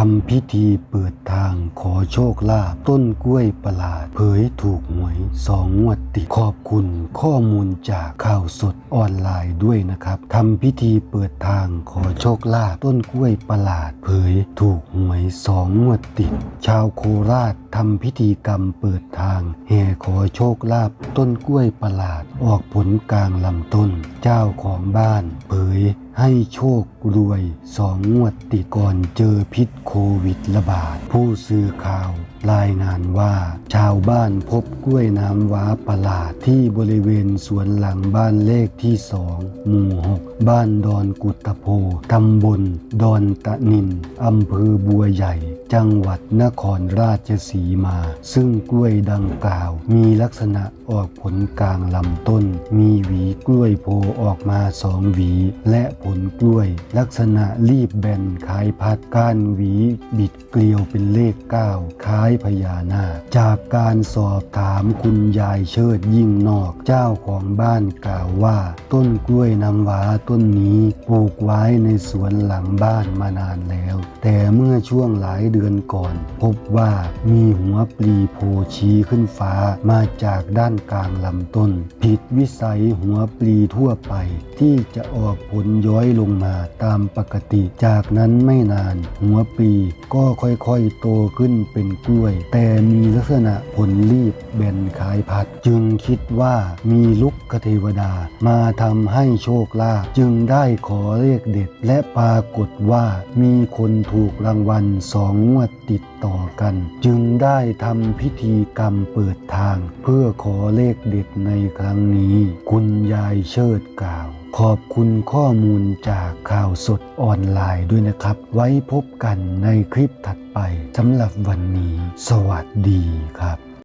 ทำพิธีเปิดทางขอโชคลาภต้นกล้วยประหลาด เผยถูกหวยสองงวดติดขอบคุณข้อมูลจากข่าวสดออนไลน์ด้วยนะครับทำพิธีเปิดทางขอโชคลาภต้นกล้วยประหลาด เผยถูกหวยสองงวดติด ชาวโคราช ทำพิธีกรรมเปิดทาง แห่ขอโชคลาภต้นกล้วยประหลาดออกผลกลางลำต้น เจ้าของบ้านเผยให้โชครวยสองงวดติดก่อนเจอพิษโควิดระบาด ผู้สื่อข่าวรายงานว่า ชาวบ้านพบกล้วยน้ำว้าประหลาดที่บริเวณสวนหลังบ้านเลขที่สองหมู่หกบ้านดอนกุตโพตำบลดอนตะนินอำเภอบัวใหญ่ จังหวัดนครราชสีมา ซึ่งกล้วยดังกล่าว มีลักษณะออกผลกลางลำต้น มีหวีกล้วยโผล่ออกมาสองหวี และผลกล้วย ลักษณะรีบแบนคล้ายพัดก้านหวี บิดเกลียวเป็นเลขเก้าคล้ายพญานาค จากการสอบถามคุณยายเชิดยิ่งนอก เจ้าของบ้านกล่าวว่า ต้นกล้วยน้ำว้าต้นนี้ปลูกไว้ในสวนหลังบ้านมานานแล้ว แต่เมื่อช่วงหลายเดือนก่อน พบว่ามีหัวปลีโผล่ชี้ขึ้นฟ้ามาจากด้านกลางลำต้น ผิดวิสัยหัวปลีทั่วไป ที่จะออกผลย้อยลงมาตามปกติ จากนั้นไม่นาน หัวปลีก็ค่อยๆโตขึ้นเป็นกล้วย แต่มีลักษณะผลรีบแบนคล้ายพัด จึงคิดว่ามีลุกคเทวดามาทำให้โชคลาภจึงได้ขอเลขเด็ดและปรากฏว่ามีคนถูกรางวัลสองงวดติดต่อกัน จึงได้ทำพิธีกรรมเปิดทาง เพื่อขอเลขเด็ดในครั้งนี้ คุณยายเชิดกล่าว ขอบคุณข้อมูลจากข่าวสดออนไลน์ด้วยนะครับ ไว้พบกันในคลิปถัดไปสำหรับวันนี้ สวัสดีครับ